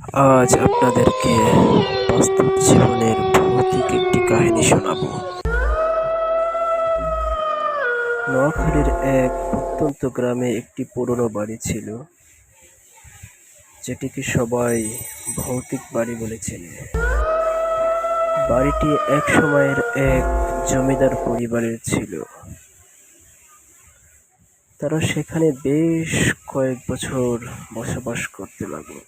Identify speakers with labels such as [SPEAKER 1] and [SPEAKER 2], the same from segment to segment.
[SPEAKER 1] আজ আপনাদেরকে বাস্তব জীবনের ভৌতিক একটি কাহিনী শোনাব। নোয়াখালীর এক প্রত্যন্ত গ্রামে একটি পুরনো বাড়ি ছিল, যেটিকে সবাই ভৌতিক বাড়ি বলে চেনে বাড়িটি এক সময়ের এক জমিদার পরিবারের ছিল। তারা সেখানে বেশ কয়েক বছর বসবাস করতে লাগল।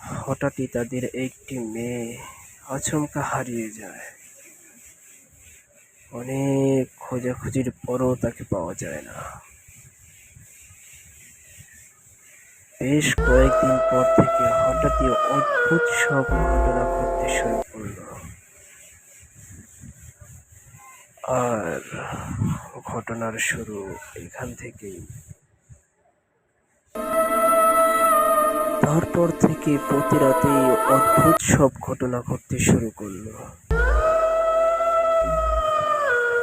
[SPEAKER 1] হঠাৎই তাদের একটি মেয়ে আচমকা হারিয়ে যায়। অনেক খোঁজাখুঁজির পরও তাকে পাওয়া যায় না। বেশ কয়েকদিন পর থেকে হঠাৎই অদ্ভুত সব ঘটনা ঘটতে শুরু করল। আর ঘটনার শুরু এখান থেকেই। তারপর থেকে প্রতি রাতেই অদ্ভুত সব ঘটনা ঘটতে শুরু করল।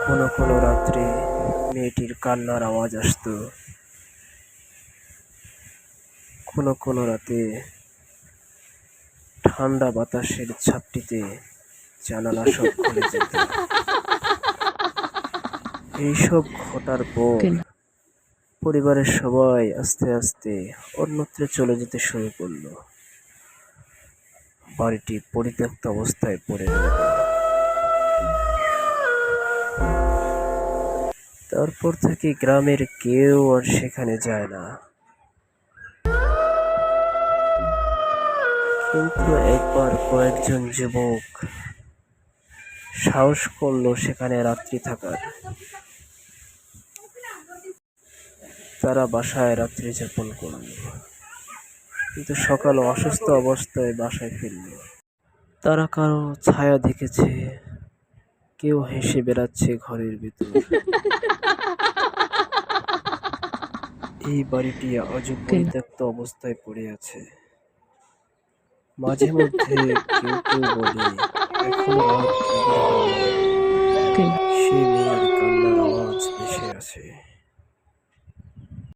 [SPEAKER 1] কোনো কোনো রাত্রে মেয়েটির কান্নার আওয়াজ আসতো। কোনো কোনো রাতে ঠান্ডা বাতাসের ছাপটিতে জানালা সব খুলে যেত। এইসব ঘটার পর পরিবারের সবাই আস্তে আস্তে অন্যত্র চলে যেতে শুরু করল। বাড়িটি পরিত্যক্ত অবস্থায় পড়ে রইল। তারপর থেকে গ্রামের কেউ আর সেখানে যায় না। কিন্তু একবার কয়েকজন যুবক সাহস করল সেখানে রাত্রি থাকার। তারা বাসায় রাত্রি যাপন করল। কিন্তু সকাল অসুস্থ অবস্থায় বাসায় ফিরল। তারা কারও ছায়া দেখেছে কেউ হেসে বেড়াচ্ছে ঘরের ভিতর। এই বাড়িটি আজও পরিত্যক্ত অবস্থায় পড়ে আছে। মাঝে মধ্যে কেউ কেউ বলে এখন রাত গভীর হলে সেই মেয়ে